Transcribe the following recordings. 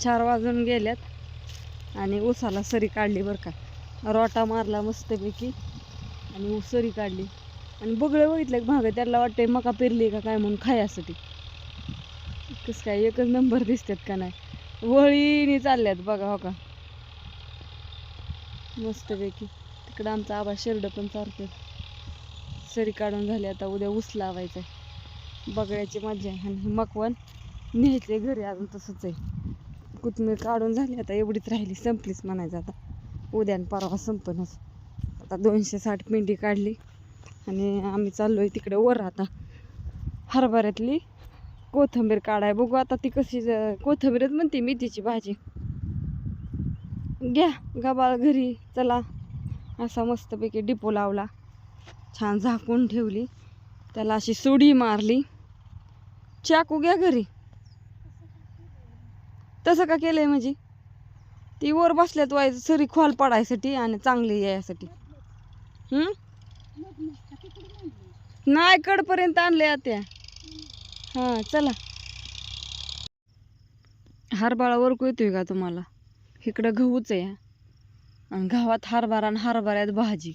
चार वाजून गेल्यात आणि ऊसाला सरी काढली बरं का. रोटा मारला मस्तपैकी आणि सरी काढली. आणि बगळं बघितलं की त्याला वाटतंय मका पेरली का काय म्हणून खायासाठी. कसं काय एकच नंबर दिसतात का नाही. वळीने चालल्यात बघा हो का. मस्तपैकी. तिकडं आमचा आबा शेरड पण चालतो सरी काढून झाली आता उद्या ऊस लावायचा आहे बगळ्याची मजा आहे. आणि मकवन आहे घरी अजून तसंच आहे. कोथमीर काढून झाली. आता एवढीच राहिली संपलीच म्हणायचं आता. उद्या परवा संपनच. आता दोनशे साठ पिंडी काढली आणि आम्ही चाललो आहे तिकडे वर आता. हरभऱ्यातली कोथंबीर काढाय. बघू आता ती कशी कोथंबीरच म्हणते मेथीची भाजी. घ्या गबाळ घरी चला. असा मस्तपैकी डिपो लावला. छान झाकून ठेवली. त्याला अशी सुडी मारली. चाकू घ्या घरी. तसं का केलं आहे म्हणजे? ती वर बसल्यात वाय सरी खोल पडायसाठी आणि चांगली यायसाठी. नाही कडपर्यंत आणले आत्या. हां चला. हरभरा वरकू येतोय का तुम्हाला? इकडं गहूच आहे. आणि गावात हरभरा आणि हरभऱ्यात भाजी.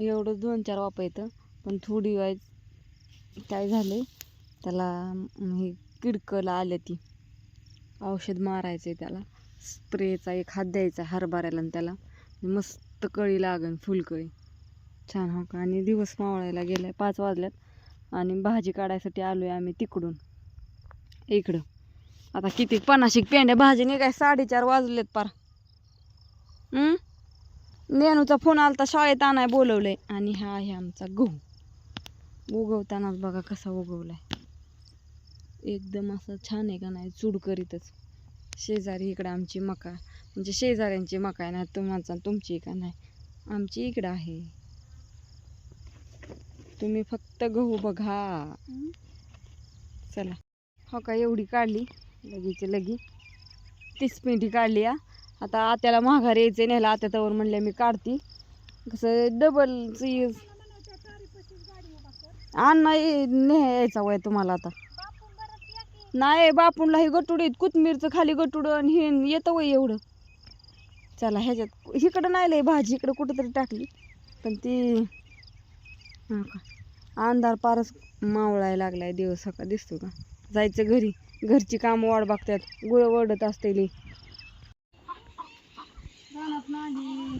एवढं दोन चार वाप येतं पण थोडी वाय काय झाले त्याला हे किडकला आल्या ती. औषध मारायचं आहे त्याला. स्प्रेचा एक हात द्यायचा हरभऱ्याला आणि त्याला. मस्त कळी लागन फुलकळी. छान हो का? आणि दिवस मावळायला गेलाय पाच वाजल्यात. आणि भाजी काढायसाठी आलो आहे आम्ही तिकडून. इकडं. आता किती? पन्नाशिक पेंड्या भाजी काय साडेचार वाजलेत पार. नेनूचा फोन आलता शाळेत आणाय बोलवलंय. आणि हा आहे आमचा गहू. उगवतानाच बघा कसा उगवलाय. एकदम असं छान आहे का नाही चूड करीतच. शेजारी इकडं आमची मका म्हणजे शेजाऱ्यांची मका आहे ना तुम्हाला तुमची का नाही आमची इकडं आहे. तुम्ही फक्त गहू बघा. चला. हो का एवढी काढली. लगीच लगी. तीस पेंटी काढली या आता आत्याला माघार यायचं न्यायला आत्या तवर म्हणले मी काढती. कसं डबल अण्णा ये- न्यायचा वय तुम्हाला आता. नाही बापूनला हे गटुडीत कोथमीरचं खाली गटुड आणि हे येतं वय एवढं. चला ह्याच्यात इकडं नाही लय भाजी इकडं कुठंतरी टाकली. पण ती का? अंधार पारच मावळायला लागलाय दिवस सकाळ दिसतो का? जायचं घरी. घरची कामं वाढ बघतात. गुळ वडत असते लई रानात नाली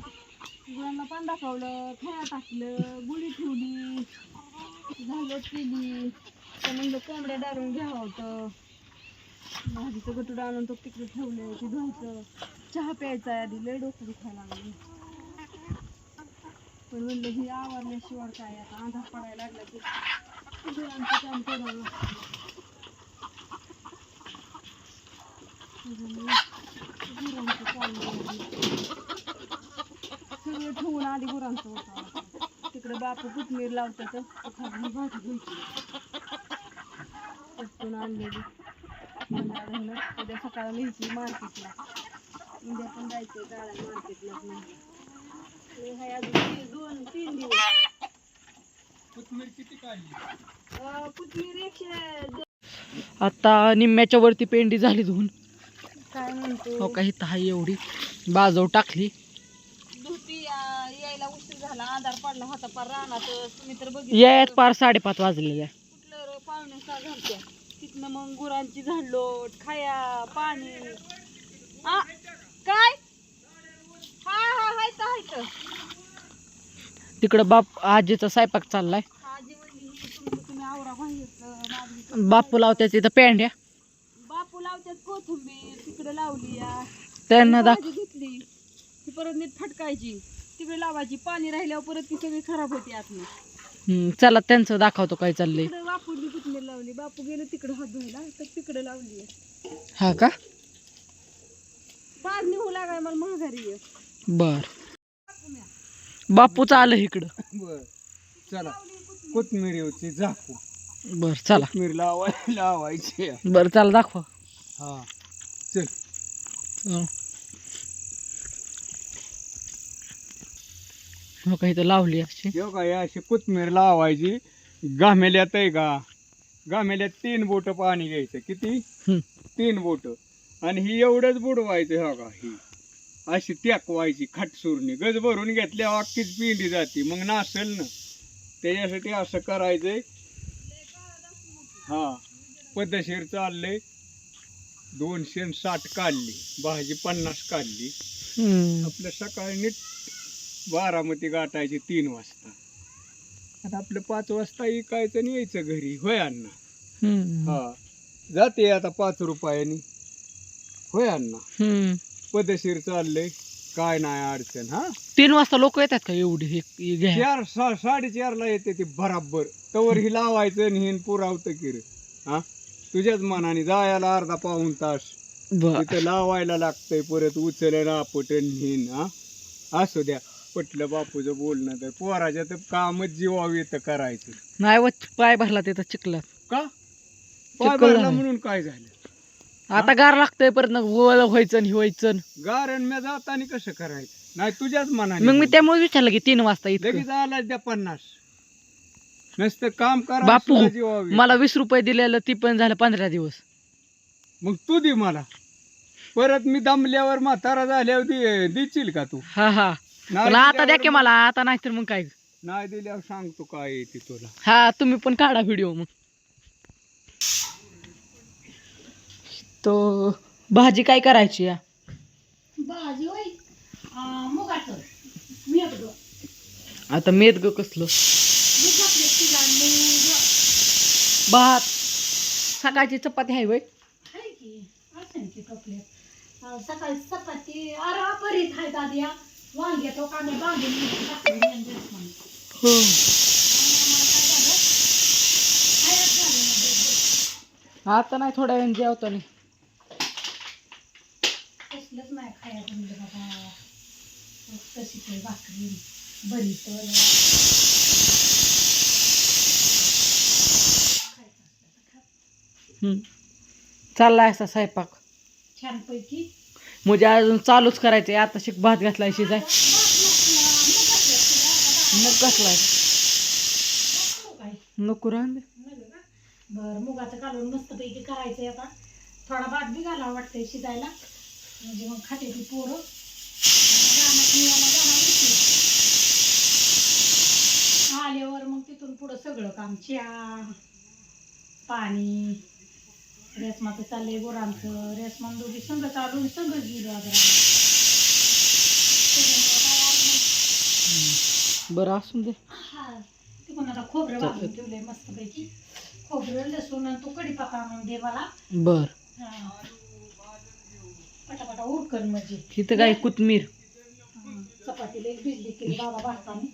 गुळांना पान दाखवलं खेळा टाकलं गुळी ठेवली झालं केली. तर म्हणलं कोंबड्या दारून घ्यावं होतं. भाजीचं गटूड आणून तो तिकडे ठेवलं की धुवायचं चहा प्यायचा आधी लय डोकं दुखायला लागलं. पण म्हणलं ही आवरल्याशिवाय काय आता अंधार पडायला लागला की गुळांचं काम करावं गुरांचं सगळं ठेवून आधी गुरांचं होतं. तिकडे बापू कोथमीर लावतात खाली भाजी घ्यायची. पटकन आणलेली. उद्या सकाळी न्यायची मार्केटला. उद्या पण जायचंय गाळा मार्केटला हाय अजून दोन तीन दिवस. अं, कोथमीर एकशे आता निम्म्याच्या वरती पेंडी झाली धुवून. काय म्हणतो? हो काही हाय एवढी. बाजव टाकली. यायला उशीर झाला. अंधार पडला होता पार रानात तुम्ही तर बघितलं. यायत पार साडेपाच वाजलेल्या कुठलं रे पाहुणे सहा घालत्या तिथनं मग गुरांची झाडलोट खाया पाणी. आ काय? हा हा हाय तर हाय तर. तिकडं बाप आजीचा स्वयंपाक चाललाय. आजी म्हणली तुमचं तुम्ही आवरा बाहेरचं माझी बापू लावत्या तिथं पेंड्या. बापू लावत्यात कोथिंबीर तिकडे लावली या. त्यांना दाख भाजी घेतली. ती परत नीट फटकायची. तिकडे लावायची. पाणी राहिल्यावर परत ती सगळी खराब होती आतली हम्म, चला त्यांचं दाखवतो काय चाललंय. तिकडे बापूनी कोथिंबीर लावली. बापू गेले तिकडे हात धुवायला तर तिकडे लावली हा का? पाच निघू लागाय मला महागारी आहे. बर. बापूच आलं इकडं. बर. चला. कोथमिरीची झाकू. बर चला. कोथमीर लावाय लावायची बर चला दाखवा. हा. चल. चला. हो का इथं लावली अशी. हे का या अशी कोथमीर लावायची. गामेल्यात आहे का? गामेल्यात तीन बोट पाणी घ्यायचं. किती. तीन बोट. आणि ही एवढंच बुडवायचं हो का? ही. अशी त्याकवायची खटसुरणी. गज भरून घेतल्या अख्खीच पिंडी जाते. मग नासेल ना. त्याच्यासाठी असं करायचंय. हा. पद्धतशीर चाललंय. दोनशे साठ काढली. भाजी पन्नास काढली. हम्म. आपलं सकाळी नीट बारामती गाठायची तीन वाजता. आता आपलं पाच वाजता इकायचं आणि यायचं घरी. होय अण्णा? हम्म. हा. जाते आता पाच रुपयानी. होय अण्णा? हम्म. पद्धतशीर चाललंय. काय नाही अडचण हा? तीन वाजता लोक येतात का एवढी? हे हे चार सा साडेचारला येते ती बराबर. तवर ही लावायचं आणि हिन पुरावतं की रे. हा? तुझ्याच मनाने जायला अर्धा पाऊन तास. बर. तिथं लावायला लागतंय परत उचल आपटन हिन हा? असू द्या. पटलं बापूचं बोलणं तर पोराच्या तर कामच जीवाव येतं करायचं. नाही व पाय भरला तिथं चिखलात. का? पाय चिखल भरला झालं. म्हणून काय झालं? आता गार लागतंय परत ना ओळ व्हायचं आणि हे व्हायचं गारण म्या जाताना कसं करायचं? नाही तुझ्याच मनाने मग मी बोल. त्यामुळे विचारलं की तीन वाजता इतकं. लगेच आला द्या पन्नास. नसतं काम करा बापू. मला वीस रुपये दिलेलं ती पण झालं पंधरा दिवस. मग तू दे मला. परत मी दमल्यावर म्हातारा झाल्यावर दे देशील का तू? हा हा. पण आता द्या की मला आता नाही तर मग काय? नाही दिल्यावर सांगतो काय येते तुला. हा तुम्ही पण काढा व्हिडिओ मग. तो भाजी काय करायची या भाजी होय. मुगाचं. आता मेद ग कसलं? मी टाकले तिला मूग भात. सकाळची चपाती आहे वय आहे की. असेल की टोपले सकाळी चपाती. अरे बरीच आहे दादिया. वांगे कांदे बांधून म्हणून. हो. आता नाही थोड्या वेळ जेवतो नाही कसलंच बाबा भाकरी बरी तर. चाललाय असा स्वयंपाक छानपैकी म्हणजे अजून चालूच करायचं आहे आता शिक भात घातलाय शिजाय. मग घातलाय. नको राहून दे. बर मुगाचं कालवून मस्तपैकी करायचंय आता. थोडा भात बी घालावा वाटतंय शिजायला. म्हणजे मग खाते ती पोरं. रानात जाणार होती. आल्यावर मग तिथून पुढं सगळं काम चहा पाणी रेसमाचं चाललंय गुरांचं. रेसमान दोघी संघ चालून संघ गेलो बरं असून दे. ते पण आता खोबरं भाजून ठेवलंय मस्तपैकी. खोबरं लसूण आणि तू कढीपत्ता आणून दे मला. बर. पटापटा उरकन म्हणजे. इथं काय कोथमीर. चपातीला एक भिजली केली बाबा भाताने.